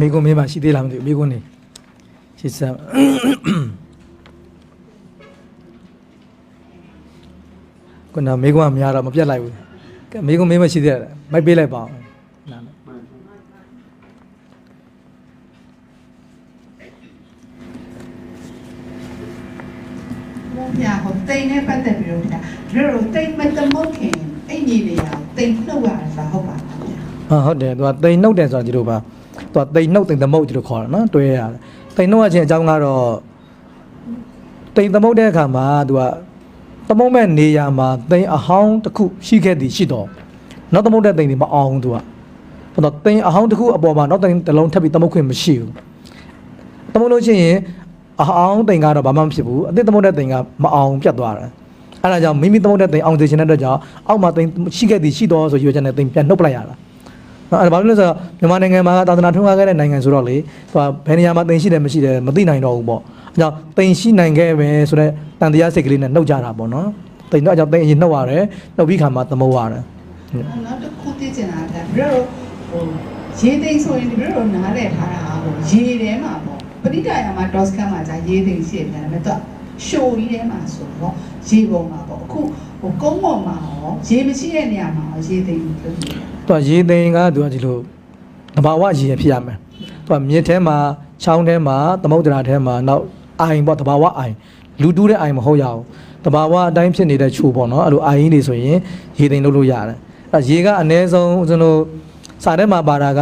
မိကုန်းမင်းမရှိသေးလားမသိဘူးမိကုန်းနေရှစ်ဆက်ခုနမိကုန်းကများတော့မပြတ်လိုက်ဘူးကဲမိကုန်းမင်းမရှိသေးတယ်မိုက်ပေးလိုက်ပါအောင်နားနဲ့ဘုရားဟိုတိမ်နဲ့ပတ်သက်ပြီးတော့ဗျာတို့တိမ်မတမုတ်ခင်အဲ့ညီလေးရတိမ်နှုတ်ရတယ်ဆိုတာဟုတ်ပါလားဗျာဟာဟုတ်တယ်သူကတိမ်နှုတ်တယ်ဆိုတာဒီလိုပါ သူကတိမ်နှုတ်တိမ်သမုတ်ဒီလိုခေါ်တာနော်တွဲရတယ်တိမ်နှုတ်ရခြင်းအကြောင်းကတော့တိမ်သမုတ်တဲ့အခါမှာသူကသမုတ်မဲ့နေရာမှာတိမ်အဟောင်းတစ်ခုရှိခဲ့သည်ရှိတော့နောက်သမုတ်တဲ့တိမ်တွေမအောင်ဘူးသူကဘာလို့တိမ်အဟောင်းတစ်ခုအပေါ်မှာနောက်တိမ်တစ်လုံးထပ်ပြီးသမုတ်ခွင့်မရှိဘူးသမုတ်လို့ရှိရင်အဟောင်းတိမ်ကတော့ဘာမှမဖြစ်ဘူးအသစ်သမုတ်တဲ့တိမ်ကမအောင်ပြတ်သွားတယ်အဲဒါကြောင့်မိမိသမုတ်တဲ့တိမ်အောင်စေချင်တဲ့အတွက်ကြောင့်အောက်မှာတိမ်ရှိခဲ့သည်ရှိတော့ဆိုရွေးချက်နဲ့တိမ်ပြန်နှုတ်ပလိုက်ရတာ နော်အဲ့ဒါဘာလို့လဲဆိုတော့မြန်မာနိုင်ငံမှာသာသနာထွန်းကားခဲ့တဲ့နိုင်ငံဆိုတော့လေသူကဘယ်နေရာမှာတင်ရှိတယ်မရှိတယ်မသိနိုင်တော့ဘူးပေါ့အဲကြောင့်တင်ရှိနိုင်ခဲ့ပဲဆိုတော့တန်တရားစိတ်ကလေးနဲ့နှုတ်ကြတာပေါ့နော်တင်တော့အကြောင်းတင်အရင်နှုတ်ရတယ်နှုတ်ပြီးခါမှသမုတ်ရတယ်နောက်တစ်ခုသိချင်တာကဗျာတို့ဟိုရေသိမ်းဆိုရင်ဗျာတို့နားလည်ထားတာဟိုရေထဲမှာပေါ့ပဋိဒါယမှာ DOS ကမှာじゃရေသိမ်းရှိတယ်ဗျာဒါပေမဲ့တော့ ရှိုးကြီးထဲမှာဆိုတော့ရေပုံမှာပေါ့အခုဟိုကုန်းပေါ်မှာရောရေမရှိတဲ့နေရာမှာရောရေသိမ်းလို့ပြောတယ်သူကရေသိမ်ကသူကဒီလိုတဘာဝရေဖြစ်ရမယ်သူကမြစ်ထဲမှာချောင်းထဲမှာသမုဒ္ဒရာထဲမှာနောက်အိုင်ပေါ့တဘာဝအိုင်လူတူးတဲ့အိုင်မဟုတ်ရအောင်တဘာဝအတိုင်းဖြစ်နေတဲ့ချိုးပေါ့နော်အဲ့လိုအိုင်ကြီးတွေဆိုရင်ရေသိမ်လုပ်လို့ရတယ်အဲ့ရေကအ ਨੇ ဆုံးကျွန်တော်စာထဲမှာပါတာက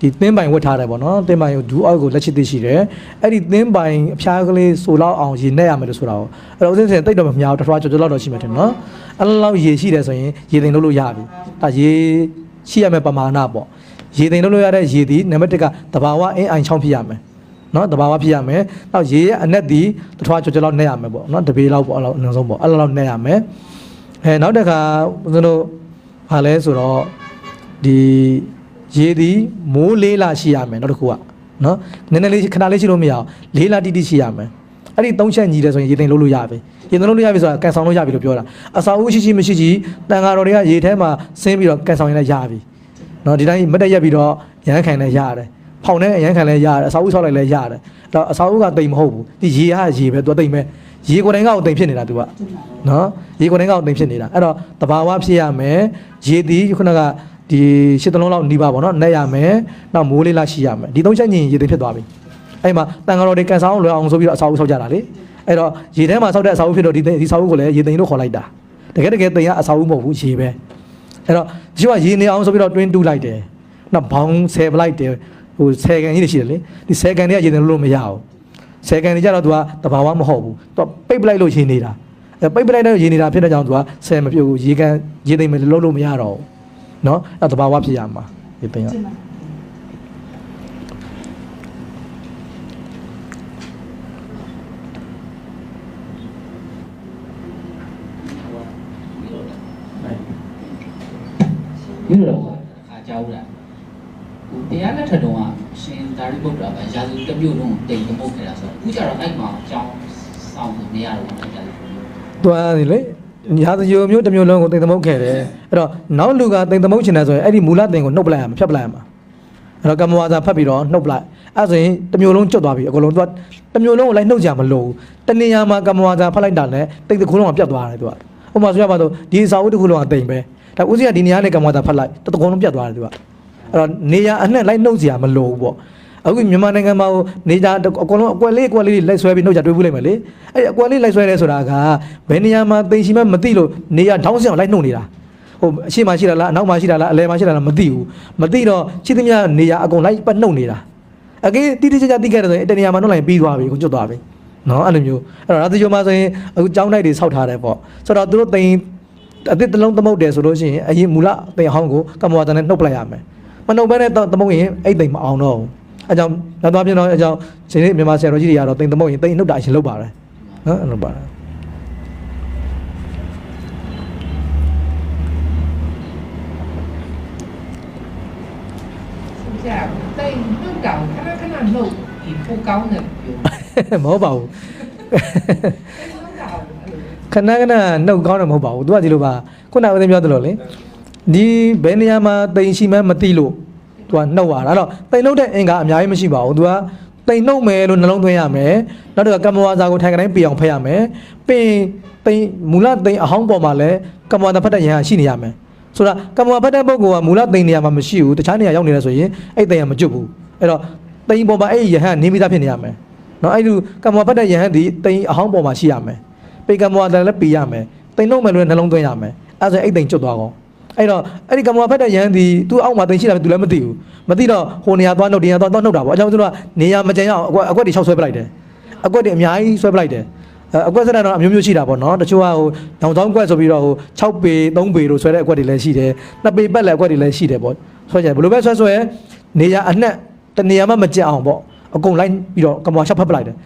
ဒီသင်းပိုင်ဝတ်ထားတယ်ပေါ့နော်သင်းပိုင်ကိုဒူအောက်ကိုလက်ချစ်သိရှိတယ်အဲ့ဒီသင်းပိုင်အဖျားကလေးဆိုလောက်အောင်ရေနဲ့ရမယ်လို့ဆိုတာကိုအဲ့တော့ဥစဉ်စဉ်တိတ်တော့မများဘူးတစ်ထွားကြော်ကြော်လောက်တော့ရှိမှတယ်နော်အဲ့လိုလောက်ရေရှိတယ်ဆိုရင်ရေသိမ်လုပ်လို့ရပြီဒါရေရှိရမယ်ပမာဏပေါ့ရေသိမ်လုပ်လို့ရတဲ့ရေဒီနံပါတ်1ကတဘာဝအင်းအိုင်ချောင်းဖြစ်ရမယ်နော်တဘာဝဖြစ်ရမယ်နောက်ရေရဲ့အနက်ဒီတစ်ထွားကြော်ကြော်လောက်နဲ့ရမယ်ပေါ့နော်တပေလောက်ပေါ့အဲ့လောက်အနည်းဆုံးပေါ့အဲ့လောက်လောက်နဲ့ရမယ်အဲနောက်တစ်ခါဦးဇင်းတို့ဘာလဲဆိုတော့ဒီ ရေဒီမိုးလေးလာရှိရမယ်နောက်တစ်ခုကနော်နည်းနည်းလေးခဏလေးရှိလို့မရအောင်လေးလာတိတိရှိရမယ်အဲ့ဒီသုံးချက်ညီတယ်ဆိုရင်ရေသိမ်လုပ်လို့ရပြီရေသိမ်လုပ်လို့ရပြီဆိုတာကန်ဆောင်လို့ရပြီလို့ပြောတာအစာအုပ်ရှိရှိမရှိရှိတန်ဃာတော်တွေကရေထဲမှာဆင်းပြီးတော့ကန်ဆောင်ရင်လည်းရပြီနော်ဒီတိုင်းမတ်တက်ရက်ပြီးတော့ရဟန်းခံလည်းရတယ်ဖောင်နဲ့ရဟန်းခံလည်းရတယ်အစာအုပ်ဆောက်လိုက်လည်းရတယ်တော့အစာအုပ်ကတိမ်မဟုတ်ဘူးဒီရေဟာရေပဲသူကတိမ်ပဲရေကိုယ်တိုင်ကတိမ်ဖြစ်နေတာသူကနော်ရေကိုယ်တိုင်းကတင်ဖြစ်နေတာအဲ့တော့တဘာဝဖြစ်ရမယ်ရေတီခုနက ဒီရှစ်တလုံးလောက်နှီးပါပေါ့နော်နဲ့ရမယ်နောက်မိုးလေးလာရှိရမယ်ဒီသုံးချက်ညင်ရေတင်ဖြစ်သွားပြီအဲ့မှာတန်ဃာတော်တွေကန်ဆောင်လွယ်အောင်ဆိုပြီးတော့အစာအုပ်ဆောက်ကြတာလေအဲ့တော့ရေထဲမှာဆောက်တဲ့အစာအုပ်ဖြစ်တော့ဒီဒီစာအုပ်ကိုလည်းရေတင်လို့ခေါ်လိုက်တာတကယ်တကယ်တင်ကအစာအုပ်မဟုတ်ဘူးရေပဲအဲ့တော့ဒီကရေနေအောင်ဆိုပြီးတော့တွင်းတူးလိုက်တယ်နောက်ဘောင်းဆယ်ပလိုက်တယ်ဟိုဆယ်ကန်ကြီးတွေရှိတယ်လေဒီဆယ်ကန်တွေကရေတင်လို့မရဘူးဆယ်ကန်တွေကြတော့သူကတဘာဝမဟုတ်ဘူးသူကပိတ်ပလိုက်လို့ရေနေတာအဲပိတ်ပလိုက်တဲ့ရေနေတာဖြစ်တဲ့ကြောင့်သူကဆယ်မပြုတ်ဘူးရေကန်ရေသိမ့်မလုံးလို့မရတော့ဘူး နော်အဲတဘာဝဖြစ်ရမှာဒီပင်ကဒီလိုတော့ခါကြောက်တာဟိုတရားလက်ထက်တုန်းကရှင်ဒါရိဘုဒ္ဓဘာရာဇူတစ်မျိုးလုံးတိမ်သမုတ်ခဲ့တာဆိုတော့အခုကျတော့အဲ့မှာအကြောင်းစောင့်လို့မရတော့ဘူးကြာတယ်သွားတယ်လေ ညာစရိုမျိုးတစ်မျိုးလုံးကိုတိမ်သမုတ်ခဲ့တယ်အဲ့တော့နောက်လူကတိမ်သမုတ်ချင်တယ်ဆိုရင်အဲ့ဒီမူလတင်ကိုနှုတ်ပလိုက်ရမှာဖြတ်ပလိုက်ရမှာအဲ့တော့ကမ္မဝါစာဖတ်ပြီးတော့နှုတ်ပလိုက်အဲ့ဆိုရင်တစ်မျိုးလုံးကျွတ်သွားပြီအကုန်လုံးသူကတစ်မျိုးလုံးကိုလိုက်နှုတ်ကြမလို့တနေရာမှာကမ္မဝါစာဖတ်လိုက်တာလည်းတိတ်တစ်ခုလုံးကပြတ်သွားတယ်သူကဥပမာဆိုရပါတော့ဒီအစာအုပ်တစ်ခုလုံးကတိမ်ပဲဒါဦးစီးကဒီနေရာနဲ့ကမ္မဝါစာဖတ်လိုက်တစ်ခုလုံးပြတ်သွားတယ်သူကအဲ့တော့နေရအနှက်လိုက်နှုတ်စရာမလိုဘူးပေါ့ အခုမြန်မာနိုင်ငံမှာဟိုနေကြအကုန်လုံးအကွက်လေးအကွက်လေးလိုက်ဆွဲပြီးနှုတ်ကြတွေးဘူးလိုက်မယ်လေအဲ့ဒီအကွက်လေးလိုက်ဆွဲရဲဆိုတာကဘယ်နေရာမှာသိရှိမှမသိလို့နေရထောင်းစအောင်လိုက်နှုတ်နေတာဟိုအရှိမရှိတာလားအနောက်မရှိတာလားအလယ်မရှိတာလားမသိဘူးမသိတော့ချစ်သမျှနေရအကုန်လိုက်ပတ်နှုတ်နေတာအကေတိတိကျကျသိခဲ့တယ်ဆိုရင်တနေရာမှာနှုတ်လိုက်ပြီးသွားပြီကိုကျွတ်သွားပြီနော်အဲ့လိုမျိုးအဲ့တော့ရာဇဂျိုမှာဆိုရင်အခုကြောင်းတိုက်တွေဆောက်ထားတယ်ပေါ့ဆိုတော့သူတို့တိန်အသစ်တစ်လုံးသမုတ်တယ်ဆိုလို့ရှိရင်အရင်မူလတိန်အဟောင်းကိုကမ္မဝါဒနဲ့နှုတ်ပလိုက်ရမယ်မနှုတ်ဘဲနဲ့သမုတ်ရင်အဲ့တိမ်မအောင်တော့ဘူး အဲကြောင့်နောက်သွားပြတော့အဲကြောင့်ဒီနေ့မြန်မာဆရာတော်ကြီးတွေကတော့တိမ်သမုတ်ရင်တိမ်နှုတ်တာအရင်လုပ်ပါတယ်နော်အဲ့လိုပါတယ်ဆရာတိမ်နှုတ်တောင်ခဏခဏနှုတ်ဒီပူကောင်းတယ်ပြောမဟုတ်ပါဘူးနှုတ်တောင်အဲ့လိုခဏခဏနှုတ်ကောင်းတယ်မဟုတ်ပါဘူးသူကဒီလိုပါခုနကဦးသိမ်းပြောသလိုလေဒီဘယ်နေရာမှာတိမ်ရှိမှမသိလို့ သူကနှုတ်ရတာအဲ့တော့တိမ်နှုတ်တဲ့အင်္ဂါအများကြီးမရှိပါဘူးသူကတိမ်နှုတ်မယ်လို့နှလုံးသွင်းရမယ်နောက်တစ်ခါကမ္မဝါစာကိုထိုင်တိုင်းပြအောင်ဖက်ရမယ်ပြီးရင်တိမ်မူလတိမ်အဟောင်းပေါ်မှာလည်းကမ္မဝါစာဖတ်တဲ့ယဟန်ရှိနေရမယ်ဆိုတာကမ္မဝါဖတ်တဲ့ပုဂ္ဂိုလ်ကမူလတိမ်နေရာမှာမရှိဘူးတခြားနေရာရောက်နေတယ်ဆိုရင်အဲ့တိမ်ကမကျွတ်ဘူးအဲ့တော့တိမ်ပေါ်မှာအဲ့ဒီယဟန်နေမိသားဖြစ်နေရမယ်နော်အဲ့ဒီကမ္မဝါဖတ်တဲ့ယဟန်ဒီတိမ်အဟောင်းပေါ်မှာရှိရမယ်ပေကမ္မဝါစာလည်းပြရမယ်တိမ်နှုတ်မယ်လို့နှလုံးသွင်းရမယ်အဲ့ဒါဆိုအဲ့တိမ်ကျွတ်သွားကော အဲ့တော့အဲ့ဒီကမ္ဘာဖက်တဲ့ရန်ဒီသူ့အောက်မှာတင်ရှိတာပဲသူလည်းမသိဘူးမသိတော့ဟိုနေရာသွားနှုတ်ဒီနေရာသွားသွားနှုတ်တာပေါ့အကြောင်းသူတို့ကနေရာမကြံရအောင်အကွက်အကွက်တွေ၆ဆွဲပလိုက်တယ်အကွက်တွေအများကြီးဆွဲပလိုက်တယ်အဲအကွက်စက်တော့အမျိုးမျိုးရှိတာပေါ့နော်တချို့ကဟိုတောင်တောင်းကွက်ဆိုပြီးတော့ဟို6ပေ3ပေလို့ဆွဲတဲ့အကွက်တွေလည်းရှိတယ်2ပေပတ်လည်းအကွက်တွေလည်းရှိတယ်ပေါ့ဆွဲကြတယ်ဘယ်လိုပဲဆွဲဆွဲနေရာအနှက်တနေရာမှမကြံအောင်ပေါ့အကုန်လိုက်ပြီးတော့ကမ္ဘာရှောက်ဖက်ပလိုက်တယ်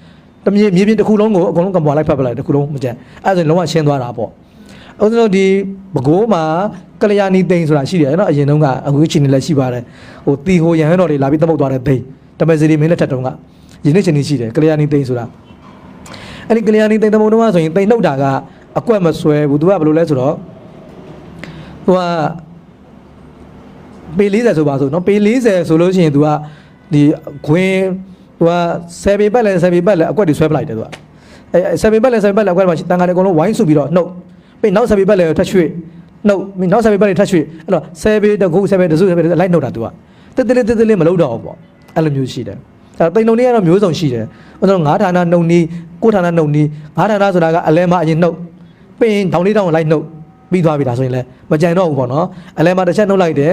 တမြေမြေပြင်တစ်ခုလုံးကိုအကုန်လုံးကမ္ဘာလိုက်ဖက်ပလိုက်တစ်ခုလုံးမကြံအဲ့ဒါဆိုရင်လုံးဝရှင်းသွားတာပေါ့ ဥစ္စာတို့ဒီဘကိုးမှာကလျာဏီသိန်းဆိုတာရှိတယ်နော်အရင်တုန်းကအခုချိန်နေလည်းရှိပါတယ်ဟိုတီဟိုရဟန်းတော်တွေလာပြီးတပုတ်သွားတဲ့သိန်းတမက်စီရီမင်းလက်ထက်တုန်းကယနေ့ချိန်နေရှိတယ်ကလျာဏီသိန်းဆိုတာအဲ့ဒီကလျာဏီသိန်းတပုတ်တုန်းကဆိုရင်သိန်းနှုတ်တာကအကွက်မဆွဲဘူးသူကဘယ်လိုလဲဆိုတော့သူကပေ40ဆိုပါဆိုနော်ပေ40ဆိုလို့ရှိရင်သူကဒီခွင်းသူက10ပေပတ်လဲ10ပေပတ်လဲအကွက်တွေဆွဲပလိုက်တယ်သူကအဲ10ပေပတ်လဲ10ပေပတ်လဲအကွက်မှာတန်ခါတွေအကုန်လုံးဝိုင်းစုပြီးတော့နှုတ် ပြီးနောက်ဆက်ပြီးပတ်လေထက်ရွှေ့နှုတ်ပြီးနောက်ဆက်ပြီးပတ်လေထက်ရွှေ့အဲ့တော့ဆယ်ပေတကူဆယ်ပေတစုဆယ်ပေလိုက်နှုတ်တာ तू ကတက်တက်တက်တက်လေးမလုပ်တော့ဘူးပေါ့အဲ့လိုမျိုးရှိတယ်အဲ့တော့တိမ်နှုတ်လေးကတော့မျိုးစုံရှိတယ်ဥပမာငါးဌာနနှုတ်နီးကိုဌာနနှုတ်နီးငါးဌာနဆိုတာကအလဲမအရင်နှုတ်ပြီးရင်ဒေါင်းလေးတောင်လိုက်နှုတ်ပြီးသွားပြီဒါဆိုရင်လည်းမကြံတော့ဘူးပေါ့နော်အလဲမတစ်ချက်နှုတ်လိုက်တယ်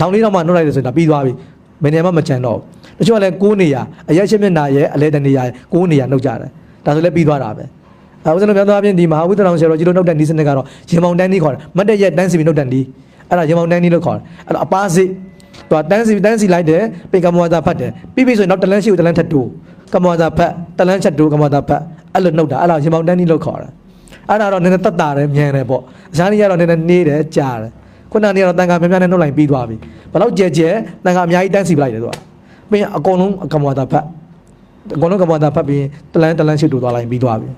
ဒေါင်းလေးတောင်မှနှုတ်လိုက်တယ်ဆိုရင်ဒါပြီးသွားပြီဘယ်နေရာမှမကြံတော့ဘူးတချို့ကလည်းကိုးနေရအရက်ရှင်းမျက်နာရဲ့အလဲတနေရကိုးနေရနှုတ်ကြတယ်ဒါဆိုလည်းပြီးသွားတာပဲ အဲဦးဇင်းတို့ပြောသားအပြင်ဒီမဟာဝိသလောင်ဆရာတော်ကြီးတို့နှုတ်တဲ့နီးစနစ်ကတော့ရေမောင်တန်းနီးခေါ်တယ်မတ်တက်ရက်တန်းစီပြီးနှုတ်တဲ့နီးအဲ့ဒါရေမောင်တန်းနီးလို့ခေါ်တယ်အဲ့တော့အပါစိသူကတန်းစီတန်းစီလိုက်တယ်ပေကမ္မဝါဒဖတ်တယ်ပြီးပြီဆိုရင်နောက်တလန်းရှိကိုတလန်းထပ်တူကမ္မဝါဒဖတ်တလန်းချက်တူကမ္မဝါဒဖတ်အဲ့လိုနှုတ်တာအဲ့ဒါရေမောင်တန်းနီးလို့ခေါ်တယ်အဲ့ဒါတော့နည်းနည်းတက်တာတယ်မြန်တယ်ပေါ့အရှားကြီးကတော့နည်းနည်းနေတယ်ကြာတယ်ခုနကနေကတော့တန်ခါများများနဲ့နှုတ်လိုက်ပြီးသွားပြီဘယ်တော့ကြဲကြဲတန်ခါအများကြီးတန်းစီပလိုက်တယ်သူကပြီးရင်အကုန်လုံးကမ္မဝါဒဖတ်အကုန်လုံးကမ္မဝါဒဖတ်ပြီးတလန်းတလန်းရှိတူသွားလိုက်ပြီးသွားပြီ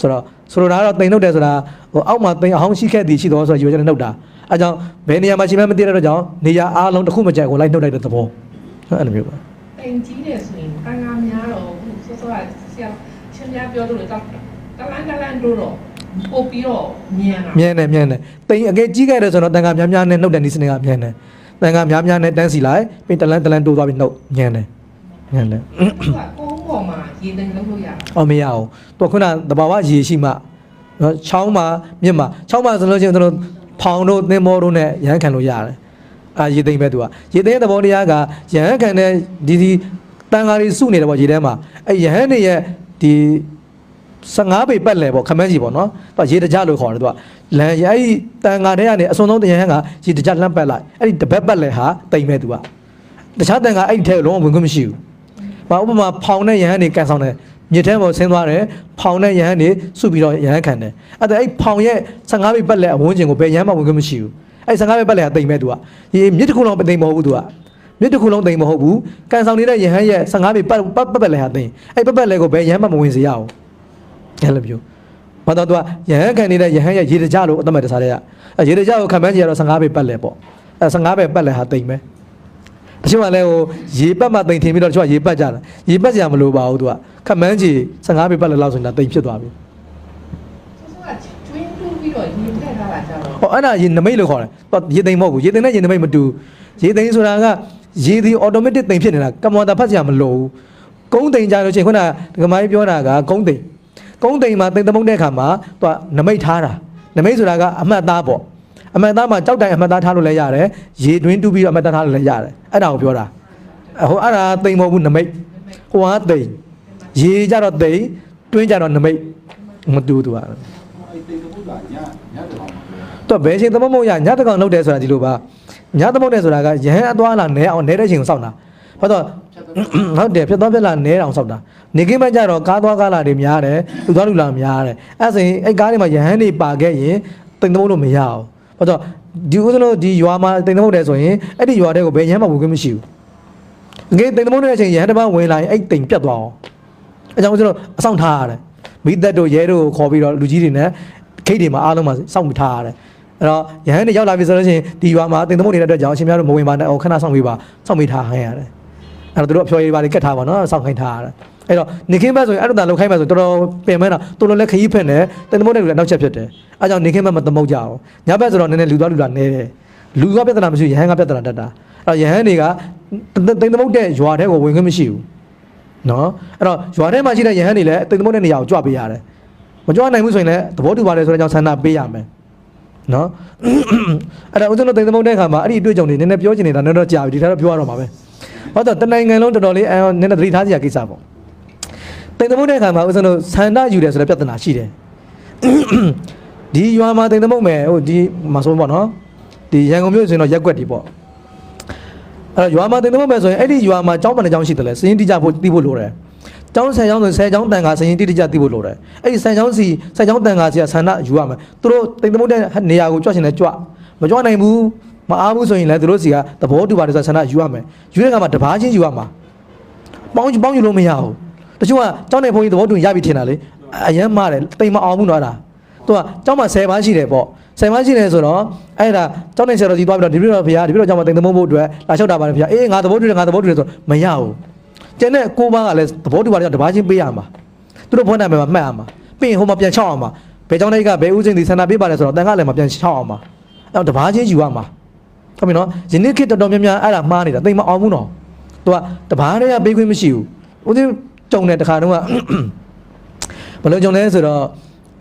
ဆိုတော့ဆိုလိုတာကတော့တိမ်နှုတ်တယ်ဆိုတာဟိုအောက်မှာတိမ်အဟောင်းရှိခဲ့သည်ရှိတော့ဆိုတော့ရွေးချက်နဲ့နှုတ်တာအဲကြောင့်ဘယ်နေရာမှာရှိမှမသိတဲ့အတွက်ကြောင့်နေရာအားလုံးတစ်ခုမကြိုက်ကိုလိုက်နှုတ်လိုက်တဲ့သဘောအဲ့လိုမျိုးပါအိမ်ကြီးတယ်ဆိုရင်ကံကံများတော့အခုစောစောကဆရာချင်းများပြောလို့လေတတလန်းတလန်းတို့တော့ပို့ပြီးတော့မြန်တာမြင်တယ်မြင်တယ်တိမ်အကဲကြီးခဲ့တယ်ဆိုတော့တန်ခါများများနဲ့နှုတ်တဲ့ဒီစနေကမြင်တယ်တန်ခါများများနဲ့တန်းစီလိုက်ပြီးတလန်းတလန်းတိုးသွားပြီးနှုတ်မြင်တယ်မြင်တယ်သူကကုန်း ပေါ်မှာရေတင်လုပ်လို့ရတယ်အော်မရအောင်သူကခုနတဘာဝရေရှိမှနော်ချောင်းမှာမြစ်မှာချောင်းမှာဆိုလို့ချင်းတို့ဖောင်တို့သင်္ဘောတို့နဲ့ရဟန်းခံလို့ရတယ်အာရေသိမ့်ပဲသူကရေသိမ့်တဲ့သဘောတရားကရဟန်းခံတဲ့ဒီဒီတန်ဃာတွေစုနေတယ်ပေါ့ရေထဲမှာအဲရဟန်းတွေရဲ့ဒီ15ပေပတ်လဲပေါ့ခမန်းကြီးပေါ့နော်သူကရေတကြလို့ခေါ်တယ်သူကလမ်းအဲ့ဒီတန်ဃာတွေကနေအစုံဆုံးတရဟန်းကရေတကြလှမ်းပတ်လိုက်အဲ့ဒီတပတ်ပတ်လဲဟာတိမ်ပဲသူကတခြားတန်ဃာအဲ့ဒီထဲလုံးဝဝင်ခွင့်မရှိဘူး။ ဘာဥပမာဖောင်နဲ့ရဟန်းတွေကန်ဆောင်တယ်မြစ်ထဲပေါ်ဆင်းသွားတယ်ဖောင်နဲ့ရဟန်းတွေစုပြီးတော့ရဟန်းခံတယ်။အဲ့ဒါအဲ့ဖောင်ရဲ့15ပေပတ်လက်အဝန်းကျင်ကိုဘယ်ရဟန်းမှဝင်ခွင့်မရှိဘူး။အဲ့15ပေပတ်လက်ကတိမ်မဲ့သူက။ဒီမြစ်တစ်ခုလုံးမတိမ်မဟုတ်ဘူးသူက။မြစ်တစ်ခုလုံးတိမ်မဟုတ်ဘူး။ကန်ဆောင်နေတဲ့ရဟန်းရဲ့15ပေပတ်ပတ်ပတ်လက်ဟာတိမ်။အဲ့ပတ်ပတ်လက်ကိုဘယ်ရဟန်းမှမဝင်စေရအောင်။အဲ့လိုမျိုး။ဘာတော့သူကရဟန်းခံနေတဲ့ရဟန်းရဲ့ရေတကြလို့အသက်မဲ့တစားတဲ့က။အဲ့ရေတကြကိုခံမှန်းကြည့်ရတော့15ပေပတ်လက်ပေါ့။အဲ့15ပေပတ်လက်ဟာတိမ်မဲ့။ တချို့ကလည်းဟိုရေပတ်မှတိမ်ထင်ပြီးတော့တချို့ကရေပတ်ကြတာရေပတ်ကြမလို့ပါဘူးသူကခက်မန်းကြီး15ပေပတ်လည်းလောက်ဆိုရင်ဒါတိမ်ဖြစ်သွားပြီစောစောကကျွင်းတူးပြီးတော့ရေထည့်ထားတာကြတော့ဟောအဲ့ဒါရေနမိတ်လို့ခေါ်တယ်သူကရေတိမ်မဟုတ်ဘူးရေတိမ်နဲ့ရေနမိတ်မတူရေတိမ်ဆိုတာကရေဒီ automatic တိမ်ဖြစ်နေတာကမ္ဘာတာဖတ်ကြမလို့ကုန်းတိမ်ကြလို့ချင်းခုနကဒကမာကြီးပြောတာကကုန်းတိမ်ကုန်းတိမ်မှာတိမ်သမုတ်တဲ့အခါမှာသူကနမိတ်ထားတာနမိတ်ဆိုတာကအမှတ်သားပေါ့ အမှတ်သားမှာကြောက်တိုင်အမှတ်သားထားလို့လည်းရတယ်ရေတွင်းတူးပြီးတော့အမှတ်သားထားလို့လည်းရတယ်အဲ့ဒါကိုပြောတာဟိုအဲ့ဒါတိမ်မဟုတ်ဘူးနမိတ်ဟိုကတိမ်ရေကြတော့တိမ်တွင်းကြတော့နမိတ်မတူသူကအဲ့တိတ်ကဘုရားညညတကောင်သူကဘယ်ချိန်သမုတ်မဟုတ်ရညတစ်ကောင်လောက်တယ်ဆိုတာဒီလိုပါညသမုတ်တယ်ဆိုတာကရဟန်းအသွားလာနဲအောင်နဲတဲ့ချိန်ကိုစောင့်တာဘာတော့ဟုတ်တယ်ဖြစ်သွားဖြစ်လာနဲအောင်စောင့်တာနေကင်းမကြတော့ကားသွားကားလာတွေများတယ်လူသွားလူလာများတယ်အဲ့ဆိုရင်အဲ့ကားတွေမှာရဟန်းတွေပါခဲ့ရင်တိမ်သမုတ်လို့မရအောင် ဘာတော့ဒီဦးဇင်းတို့ဒီရွာမှာတိမ်သမုတ်တယ်ဆိုရင်အဲ့ဒီရွာတဲ့ကိုဘယ်ရဟန်းမှဝင်ခွင့်မရှိဘူးငေးတိမ်သမုတ်တဲ့အချိန်ရဟန်းတစ်ပါးဝင်လာရင်အဲ့တိမ်ပြတ်သွားအောင်အဲကြောင့်ကျွန်တော်အဆောင်ထားရတယ်မိသက်တို့ရဲတို့ကိုခေါ်ပြီးတော့လူကြီးတွေနဲ့ခိတ်တွေမှာအားလုံးမှာစောင့်ပြီးထားရတယ်အဲ့တော့ရဟန်းတွေရောက်လာပြီဆိုလို့ရှိရင်ဒီရွာမှာတင်သမုတ်နေတဲ့အတွက်ကြောင့်အရှင်များတို့မဝင်ပါနဲ့အောင်ခဏဆောင်ပေးပါဆောင်ပေးထားခိုင်းရတယ်အဲ့တော့သူတို့အဖျော်ရည်ပါလေးကတ်ထားပါနော်ဆောင်ခိုင်းထားရတယ် အဲ့တော့နေခင်းဘက်ဆိုရင်အဲ့လိုတာလုံခိုင်းဘက်ဆိုတော်တော်ပင်မဲတာတော်တော်လည်းခရီးဖက်နေတင်သမုတ်တဲ့လူလည်းနောက်ချက်ဖြစ်တယ်အဲကြောင့်နေခင်းဘက်မသမုတ်ကြအောင်ညဘက်ဆိုတော့နည်းနည်းလူသွားလူလာနေတယ်လူကပြဿနာမရှိရဟန်းကပြဿနာတက်တာအဲ့တော့ရဟန်းတွေကတင်သမုတ်တဲ့ရွာထဲကိုဝင်ခွင့်မရှိဘူးနော်အဲ့တော့ရွာထဲမှာရှိတဲ့ရဟန်းတွေလည်းတင်သမုတ်တဲ့နေရာကိုကြွပေးရတယ်မကြွနိုင်ဘူးဆိုရင်လည်းသဘောတူပါတယ်ဆိုတဲ့ကြောင့်ဆန္ဒပေးရမယ်နော်အဲ့ဒါဦးဇင်းတို့တိမ်သမုတ်တဲ့အခါမှာအဲ့ဒီအတွေ့အကြုံတွေနည်းနည်းပြောချင်နေတာနည်းတော့ကြာပြီဒီထက်တော့ပြောရတော့မှာပဲဟုတ်တော့တနိုင်ငံလုံးတော်တော်လေးအဲနည်းနည်းသတိထားစရာကိစ္စပေါ့ တိမ်သမုတ်တဲ့အခါမှာဦးဇင်းတို့ဆန္ဒယူတယ်ဆိုတဲ့ပြဿနာရှိတယ်ဒီရွာမှာတိမ်သမုတ်မယ်ဟိုဒီမဆိုးပေါ့နော်ဒီရန်ကုန်မြို့ဆိုရင်တော့ရက်ွက်တီပေါ့အဲ့တော့ရွာမှာတိမ်သမုတ်မယ်ဆိုရင်အဲ့ဒီရွာမှာကျောင်းပန်တဲ့ကျောင်းရှိတယ်လေစရင်တိကျဖို့သိဖို့လိုတယ်ကျောင်းဆယ်ကျောင်းဆိုဆယ်ကျောင်းတန်ခါစရင်တိတိကျသိဖို့လိုတယ်အဲ့ဒီဆယ်ကျောင်းစီဆယ်ကျောင်းတန်ခါစီကဆန္ဒယူရမယ်သူတို့တိမ်သမုတ်တဲ့နေရာကိုကြွချင်တယ်ကြွမကြွနိုင်ဘူးမအားဘူးဆိုရင်လည်းသူတို့စီကသဘောတူပါတယ်ဆိုဆန္ဒယူရမယ်ယူတဲ့အခါမှာတပားချင်းယူရမှာပေါင်းပေါင်းယူလို့မရဘူး တချို့ကကျောင်းနေဘုန်းကြီးသဘောတူရင်ရပြီထင်တာလေအရမ်းမာတယ်တိမ်မအောင်ဘူးနော်အဲ့ဒါသူကကျောင်းမှာ10ပါးရှိတယ်ပေါ့10ပါးရှိတယ်ဆိုတော့အဲ့ဒါကျောင်းနေဆရာတော်ကြီးသွားပြီးတော့ဒီပြတော့ဖေဟာဒီပြတော့ကျောင်းမှာတိမ်သမုတ်ဖို့အတွက်လာလျှောက်တာပါတယ်ဖေဟာအေးငါသဘောတူတယ်ငါသဘောတူတယ်ဆိုတော့မရဘူးကျန်တဲ့ကိုးပါးကလည်းသဘောတူပါတယ်ကြောင့်တပားချင်းပေးရမှာသူတို့ဖွင့်တယ်မှာမှတ်ရမှာပြီးရင်ဟိုမှာပြန်ချောက်အောင်မှာဘယ်ကျောင်းတွေကဘယ်ဦးစင်းဒီဆန္ဒပေးပါတယ်ဆိုတော့တန်ခါလည်းမှာပြန်ချောက်အောင်မှာအဲ့တော့တပားချင်းယူရမှာဟုတ်ပြီနော်ယနေ့ခေတ်တော်တော်များများအဲ့ဒါမှားနေတာတိမ်မအောင်ဘူးနော်သူကတပားတွေကပေးခွင့်မရှိဘူးဦးစင်း ကြုံတဲ့တခါတုန်းက ဘယ်လိုကြုံလဲဆိုတော့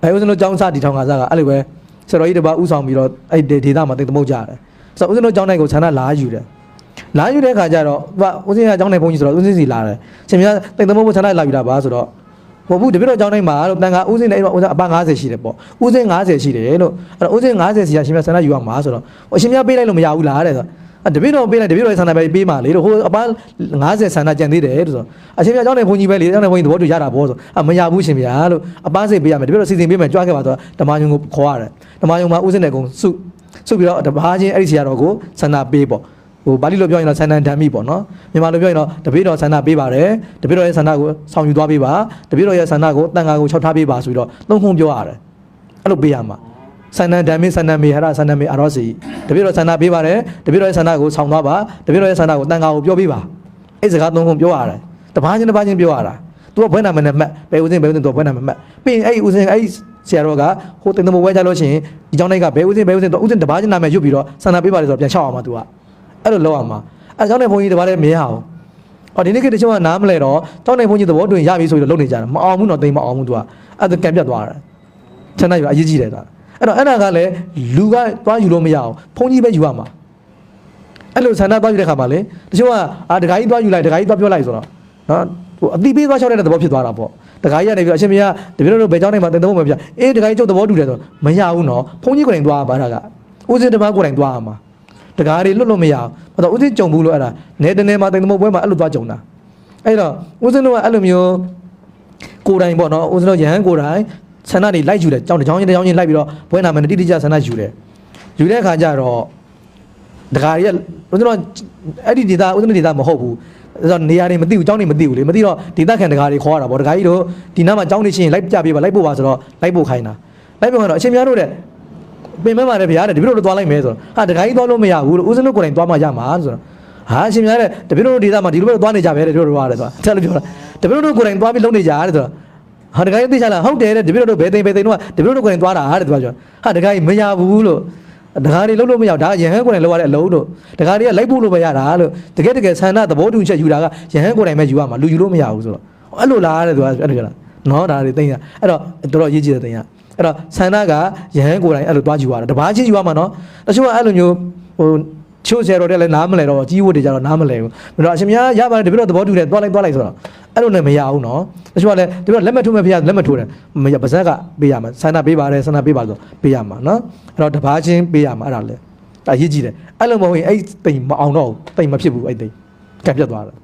အဲဦးဇင်းတို့ចောင်းစားတီထောင်ကစားကအဲ့လိုပဲဆရာတော်ကြီးတစ်ပါးဥဆောင်ပြီးတော့အဲ့ဒီဒေသမှာတိတ်သမုတ်ကြတယ်ဆိုတော့ဦးဇင်းတို့ចောင်းနိုင်ကိုခြံလာယူတယ်လာယူတဲ့ခါကျတော့သူကဦးဇင်းကចောင်းနိုင်ဘုန်းကြီးဆိုတော့ဦးဇင်းစီလာတယ်ရှင်မြတ်တိတ်သမုတ်ကိုခြံလာလာယူတာပါဆိုတော့ဟိုဘူးတပြည့်တော့ចောင်းနိုင်မှာလို့တန်ခါဦးဇင်းနဲ့အဲ့တော့ဦးဇင်းအပ90ရှိတယ်ပေါ့ဦးဇင်း90ရှိတယ်လို့အဲ့တော့ဦးဇင်း90စီကရှင်မြတ်ဆန္ဒယူရမှာဆိုတော့ဟိုရှင်မြတ်ပေးလိုက်လို့မရဘူးလားတဲ့ဆိုတော့အဲ့ တပြည့်တော့ပေးလိုက်တပြည့်တော့ဆန္ဒပဲပေးမှာလေလို့ဟိုအပ90ဆန္ဒကြံသေးတယ်လို့ဆိုတော့အရှင်မြတ်ကျောင်းနေဘုန်းကြီးပဲလေကျောင်းနေဘုန်းကြီးသဘောတူရတာပေါ့ဆိုအမရဘူးရှင်ဗျာလို့အပန်းစိတ်ပေးရမယ်တပြည့်တော့စီစဉ်ပေးမယ်ကြွားခဲ့ပါဆိုတော့ဓမ္မယုံကိုခေါ်ရတယ်ဓမ္မယုံမှာဦးစင်းတဲ့ကုံစုစုပြီးတော့ဓမ္မချင်းအဲ့ဒီဆရာတော်ကိုဆန္ဒပေးပေါ့ဟိုပါဠိလိုပြောရင်တော့ဆန္ဒဓမ္မိပေါ့နော်မြန်မာလိုပြောရင်တော့တပည့်တော်ဆန္ဒပေးပါတယ်တပည့်တော်ရဲ့ဆန္ဒကိုဆောင်ယူသွားပေးပါတပည့်တော်ရဲ့ဆန္ဒကိုတန်ခါကိုခြောက်ထားပေးပါဆိုပြီးတော့သုံးခုပြောရတယ်အဲ့လိုပေးရမှာ ဆန္ဒဓမ္မိဆန္ဒမေဟရဆန္ဒမေအရောစီတပည့်တော်ဆန္ဒပေးပါတယ်တပည့်တော်ရဲ့ဆန္ဒကိုဆောင်သွားပါတပည့်တော်ရဲ့ဆန္ဒကိုတန်ခါကိုပြောပေးပါအဲ့စကားသုံးခုပြောရတယ်တပားချင်းတပားချင်းပြောရတာသူကဘွဲ့နာမနဲ့မှတ်ဘယ်ဦးစင်ဘယ်ဦးစင်သူကဘွဲ့နာမမှတ်ပြီးရင်အဲ့ဦးစင်အဲ့ဆရာတော်ကဟိုတင်တမဝဲကြလို့ရှိရင်ဒီကြောင်းလိုက်ကဘယ်ဦးစင်ဘယ်ဦးစင်သူဦးစင်တပားချင်းနာမရွတ်ပြီးတော့ဆန္ဒပေးပါလေဆိုတော့ပြန်ချောက်အောင်မှာသူကအဲ့လိုလောက်အောင်မှာအဲ့ကြောင်းတဲ့ဘုန်းကြီးတပားလည်းမရအောင်ော်ဒီနေ့ခေတ်တချို့ကနားမလဲတော့ကြောင်းနိုင်ဘုန်းကြီးသဘောတွင်ရပြီဆိုပြီးတော့လုပ်နေကြတယ်မအောင်ဘူးတော့တိမ်မအောင်ဘူးသူကအဲ့ဒါကံပြတ်သွားတယ်ချမ်းသာရအရေးကြီးတယ်ကွာ အဲ့တော့အဲ့ဒါကလည်းလူကသွားယူလို့မရအောင်ဘုန်းကြီးပဲယူရမှာအဲ့လိုဆန္ဒသွားယူတဲ့ခါမှာလေတချို့ကအာဒကာကြီးသွားယူလိုက်ဒကာကြီးသွားပြောလိုက်ဆိုတော့နော်ဟိုအတိပေးသွားချောက်တဲ့သဘောဖြစ်သွားတာပေါ့ဒကာကြီးကနေပြီးအရှင်မင်းကတပည့်တော်ဘယ်ကြောင်းနိုင်မှာတင်သုံးမပြအေးဒကာကြီးကျုပ်သဘောတူတယ်ဆိုမရဘူးနော်ဘုန်းကြီးကိုယ်တိုင်သွားပါတာကဦးစင်းတပားကိုယ်တိုင်သွားရမှာဒကာတွေလွတ်လို့မရဘူးဘာလို့ဦးစင်းကြုံဘူးလို့အဲ့ဒါနေတနေမှာတင်သုံးပွဲမှာအဲ့လိုသွားကြုံတာအဲ့တော့ဦးစင်းတို့ကအဲ့လိုမျိုးကိုယ်တိုင်ပေါ့နော်ဦးစင်းတို့ရဟန်းကိုယ်တိုင် ဆန္ဒတွေလိုက်ယူတယ်ကြောင်းတစ်ကြောင်းချင်းတစ်ကြောင်းချင်းလိုက်ပြီးတော့ဘွဲနာမယ်တိတိကျဆန္ဒယူတယ်ယူတဲ့အခါကျတော့ဒကာတွေကဦးစင်းတို့အဲ့ဒီဒေတာဦးစင်းတို့ဒေတာမဟုတ်ဘူးအဲ့တော့နေရာတွေမသိဘူးကျောင်းတွေမသိဘူးလေမသိတော့ဒေတာခံဒကာတွေခေါ်ရတာပေါ့ဒကာကြီးတို့ဒီနားမှာကျောင်းနေချင်းလိုက်ပြပေးပါလိုက်ပို့ပါဆိုတော့လိုက်ပို့ခိုင်းတာလိုက်ပို့ခိုင်းတော့အချင်းများတို့တဲ့ပင်မမှာလည်းဗျာတဲ့တပည့်တို့သွားလိုက်မယ်ဆိုတော့ဟာဒကာကြီးသွားလို့မရဘူးလို့ဦးစင်းတို့ကိုယ်တိုင်သွားမှရမှာဆိုတော့ဟာအချင်းများတဲ့တပည့်တို့ဒေတာမှာဒီလိုပဲသွားနေကြပဲတဲ့တို့တို့ရတယ်ဆိုတာအဲ့လိုပြောတာတပည့်တို့ကိုယ်တိုင်သွားပြီးလုံနေကြရတယ်ဆိုတော့ ဟာဒကာကြီးသိချလားဟုတ်တယ်တဲ့တပည့်တို့ဘယ်သိဘယ်သိတော့တပည့်တို့ကိုယ်တိုင်သွားတာတဲ့သူကပြောဟာဒကာကြီးမရဘူးလို့ဒကာတွေလုံးလို့မရဘူးဒါရဟန်းကိုယ်တိုင်လောက်ရတဲ့အလုံးလို့ဒကာတွေကလိုက်ဖို့လို့ပဲရတာလို့တကယ်တကယ်ဆန္ဒသဘောတူချက်ယူတာကရဟန်းကိုယ်တိုင်ပဲယူရမှာလူယူလို့မရဘူးဆိုတော့အဲ့လိုလားတဲ့သူကအဲ့လိုကြလားနော်ဒါတွေသိညာအဲ့တော့တော်တော်ရေးကြည့်တဲ့သိညာအဲ့တော့ဆန္ဒကရဟန်းကိုယ်တိုင်အဲ့လိုတွားယူရတာတပားချင်းယူရမှာနော်တချို့ကအဲ့လိုမျိုးဟို ချို့ဆရာတော်တွေလည်းနားမလဲတော့ကြီးဝတ်တွေကြတော့နားမလဲဘူးဒါတော့အရှင်များရပါတယ်တပည့်တော်သဘောတူတယ်တွားလိုက်တွားလိုက်ဆိုတော့အဲ့လိုနဲ့မရဘူးနော်တချို့ကလည်းတပည့်တော်လက်မှတ်ထိုးမဲ့ဖေရလက်မှတ်ထိုးတယ်မရပါဇက်ကပေးရမှာဆန္ဒပေးပါတယ်ဆန္ဒပေးပါဆိုပေးရမှာနော်အဲ့တော့တပားချင်းပေးရမှာအဲ့ဒါလေဒါရေးကြည့်တယ်အဲ့လိုမဟုတ်ရင်အဲ့တိမ်မအောင်တော့ဘူးတိမ်မဖြစ်ဘူးအဲ့တိမ်ကံပြတ်သွားတယ်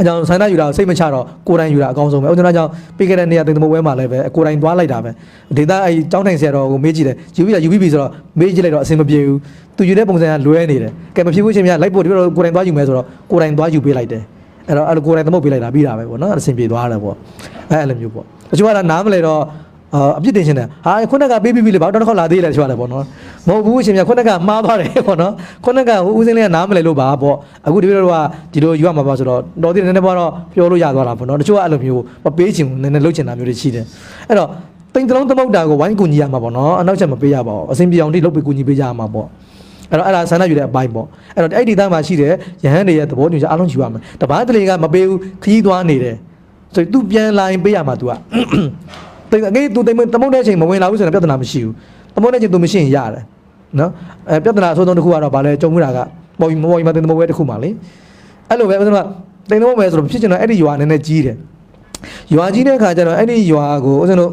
အကြောင်းဆန္ဒယူတာကိုစိတ်မချတော့ကိုယ်တိုင်ယူတာအကောင်းဆုံးပဲဥဒနာကြောင့်ပြီးခဲ့တဲ့နေ့ကတိမ်သမဝဲမှာလည်းပဲကိုယ်တိုင်သွားလိုက်တာပဲဒေတာအဲ့ကျောင်းထိုင်ဆရာတော်ကိုမေးကြည့်တယ်ယူပြီးတာယူပြီးပြီဆိုတော့မေးကြည့်လိုက်တော့အဆင်မပြေဘူးသူယူတဲ့ပုံစံကလွဲနေတယ်ကဲမဖြစ်ဘူးချင်းများလိုက်ဖို့ဒီလိုကိုယ်တိုင်သွားယူမယ်ဆိုတော့ကိုယ်တိုင်သွားယူပေးလိုက်တယ်အဲ့တော့အဲ့လိုကိုယ်တိုင်သမုတ်ပေးလိုက်တာပြီးတာပဲပေါ့နော်အဆင်ပြေသွားတယ်ပေါ့အဲ့အဲ့လိုမျိုးပေါ့တချို့ကနားမလဲတော့ဟ အာအပြစ်တင်ရှင်တယ်ဟာခုနကပေးပြီးပြီလေဘာတော့တစ်ခေါက်လာသေးတယ်ဆိုရတယ်ပေါ့နော်မဟုတ်ဘူးအရှင်မြတ်ခုနကမှားသွားတယ်ပေါ့နော်ခုနကဟိုဦးစင်းလေးကနားမလဲလို့ပါပေါ့အခုဒီလိုတော့ဒီလိုယူရမှာပါဆိုတော့တော်သေးတယ်နည်းနည်းပါတော့ပြောလို့ရသွားတာပေါ့နော်တချို့ကအဲ့လိုမျိုးမပေးချင်ဘူးနည်းနည်းလုပ်ချင်တာမျိုးတွေရှိတယ်အဲ့တော့တိမ်တလုံးသမုတ်တာကိုဝိုင်းကူညီရမှာပေါ့နော်အနောက်ချက်မပေးရပါဘူးအစဉ်ပြေအောင်တိလုပ်ပြီးကူညီပေးကြရမှာပေါ့အဲ့တော့အဲ့ဒါဆန္ဒယူတဲ့အပိုင်းပေါ့အဲ့တော့အဲ့ဒီသားမှာရှိတဲ့ရဟန်းတွေရဲ့သဘောတူချက်အားလုံးယူရမယ်တပားတလေကမပေးဘူးခကြီးသွားနေတယ်ဆိုသူပြန်လာရင်ပေးရမှာ तू က တိတ်အငေးသူတိတ်မသမုတ်တဲ့အချိန်မဝင်လာဘူးဆိုရင်ပြဿနာမရှိဘူးသမုတ်တဲ့အချိန် तू မရှိရင်ရတယ်နော်အဲပြဿနာအဆိုးဆုံးတစ်ခုကတော့ဗာလဲကြုံမှုတာကပေါ်ပြီးမပေါ်ပြီးမတင်သမုတ်ပဲတစ်ခုမှလေအဲ့လိုပဲဥစ္စာကတိတ်သမုတ်ပဲဆိုတော့ဖြစ်ချင်တော့အဲ့ဒီရွာနည်းနည်းကြီးတယ်ရွာကြီးတဲ့အခါကျတော့အဲ့ဒီရွာကိုဥစ္စာတို့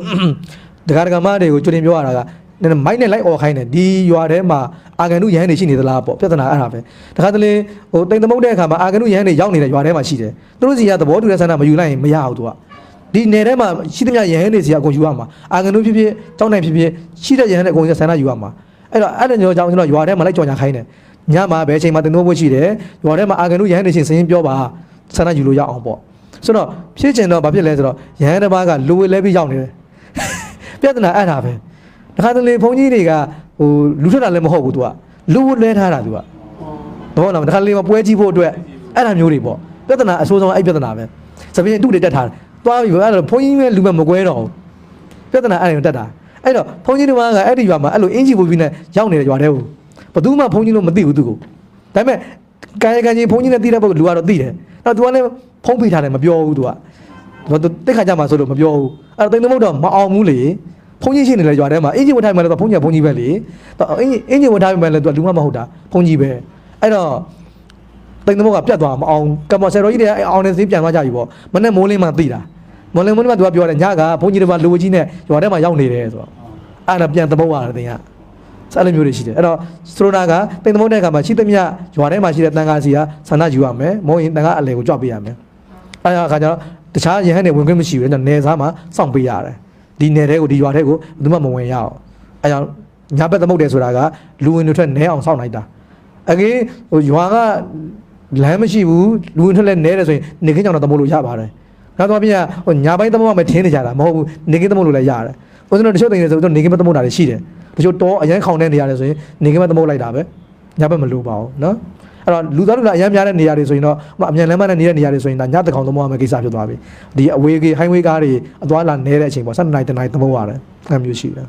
ဒကာဒကာမတွေကိုကြွတင်ပြောရတာကနည်းနည်းမိုက်နဲ့လိုက်អော်ခိုင်းတယ်ဒီရွာထဲမှာအာဂန်နုရဟန်းတွေရှိနေသလားပေါ့ပြဿနာအဲ့ဒါပဲတခါတလေဟိုတိတ်သမုတ်တဲ့အခါမှာအာဂန်နုရဟန်းတွေရောက်နေတဲ့ရွာထဲမှာရှိတယ်သူတို့စီကသဘောတူတဲ့ဆန္ဒမယူလိုက်ရင်မရဘူးသူက ဒီနယ်ထဲမှာရှိသမျှရဟန်းတွေစီကအကုန်ယူရမှာအာဂန်တို့ဖြစ်ဖြစ်တောင်းနိုင်ဖြစ်ဖြစ်ရှိတဲ့ရဟန်းတွေအကုန်ဆန္ဒယူရမှာအဲ့တော့အဲ့ဒါညောကြောင့်ကျွန်တော်ရွာထဲမှာလိုက်ကြော်ညာခိုင်းတယ်ညမှာဘယ်ချိန်မှာတင်တော့ဖို့ရှိတယ်ရွာထဲမှာအာဂန်တို့ရဟန်းတွေရှင်စရင်ပြောပါဆန္ဒယူလို့ရအောင်ပေါ့ဆိုတော့ဖြစ်ချင်တော့ဘာဖြစ်လဲဆိုတော့ရဟန်းတစ်ပါးကလူဝဲလဲပြီးရောက်နေတယ်ပြဿနာအဲ့ဒါပဲတခါတလေဘုန်းကြီးတွေကဟိုလူထွက်တာလည်းမဟုတ်ဘူးသူကလူဝဲလဲထားတာသူကတော့လားတခါတလေမှာပွဲကြည့်ဖို့အတွက်အဲ့ဒါမျိုးတွေပေါ့ပြဿနာအဆိုးဆုံးအဲ့ပြဿနာပဲသပင်းအတုတွေတက်ထားတယ် သွားပြီဘာလို့ဘုန်းကြီးနဲ့လူမမကွဲတော့ဘူးပြဿနာအဲ့ဒါတက်တာအဲ့တော့ဘုန်းကြီးတို့ကအဲ့ဒီရွာမှာအဲ့လိုအင်ဂျီပိုပြီးနဲ့ရောက်နေတဲ့ရွာတဲ့ကိုဘသူမှဘုန်းကြီးတို့မသိဘူးသူကိုဒါပေမဲ့ကာယကံကြီးဘုန်းကြီးနဲ့သိတဲ့ပုဂ္ဂိုလ်လူကတော့သိတယ်အဲ့တော့ तू ကလည်းဖုံးဖိထားတယ်မပြောဘူး तू ကတိတ်ခါကြမှာဆိုလို့မပြောဘူးအဲ့တော့တိမ်သမုတ်တော့မအောင်ဘူးလေဘုန်းကြီးရှိနေလေရွာထဲမှာအင်ဂျီဝတ်ထားမှလည်းသူဘုန်းကြီးကဘုန်းကြီးပဲလေအင်ဂျီအင်ဂျီဝတ်ထားမှလည်းသူကလူမမဟုတ်တာဘုန်းကြီးပဲအဲ့တော့ တိမ်သမုတ်ကပြတ်သွားမအောင်ကမ္ဘာဆယ်တော်ကြီးတွေအောင်နေစည်းပြန်သွားကြပြီပေါ့မနဲ့မိုးလင်းမှသိတာမိုးလင်းမိုးလင်းမှ तू ကပြောတယ်ညကဘုန်းကြီးတွေမှာလူဝကြီးနဲ့ရွာထဲမှာရောက်နေတယ်ဆိုတော့အဲ့ဒါပြန်သမုတ်ရတယ်တင်ကစအဲ့လိုမျိုးတွေရှိတယ်အဲ့တော့စထရိုနာကတင်သမုတ်တဲ့အခါမှာရှိသမျှရွာထဲမှာရှိတဲ့တန်ခါစီကဆန္ဒယူရမယ်မဟုတ်ရင်တန်ခါအလဲကိုကြွပေးရမယ်အဲ့ဒါအခါကျတော့တခြားရဟန်းတွေဝင်ခွင့်မရှိဘူးအဲ့တော့နေစားမှာစောင့်ပေးရတယ်ဒီနယ်ထဲကိုဒီရွာထဲကိုဘယ်သူမှမဝင်ရအောင်အဲ့ကြောင့်ညာဘက်သမုတ်တယ်ဆိုတာကလူဝင်တွေထွက်နဲအောင်စောင့်လိုက်တာအကေဟိုရွာက လမ်းမရှိဘူးလူဝင်ထွက်လဲနဲတယ်ဆိုရင်နေခင်းကြောင်တော့တမိုးလို့ရပါတယ်နောက်တော့ပြင်ဟိုညာပိုင်းတမိုးမှမထင်းနေကြတာမဟုတ်ဘူးနေခင်းတမိုးလို့လည်းရတယ်ဥစဉ်တော့တချို့တင်နေဆိုတော့နေခင်းမတမိုးတာတွေရှိတယ်တချို့တော့အရန်ခေါင်တဲ့နေရာတွေဆိုရင်နေခင်းမတမိုးလိုက်တာပဲညာဘက်မလိုပါဘူးနော်အဲ့တော့လူသားလူလာအရန်များတဲ့နေရာတွေဆိုရင်တော့အမြန်လမ်းမနဲ့နေတဲ့နေရာတွေဆိုရင်ဒါညတကောင်တမိုးမှမကိစ္စဖြစ်သွားပြီဒီအဝေးကြီး highway ကားတွေအသွားလာနေတဲ့အချိန်ပေါ့7နာရီ7နာရီတမိုးရတယ်အဲ့မျိုးရှိတယ်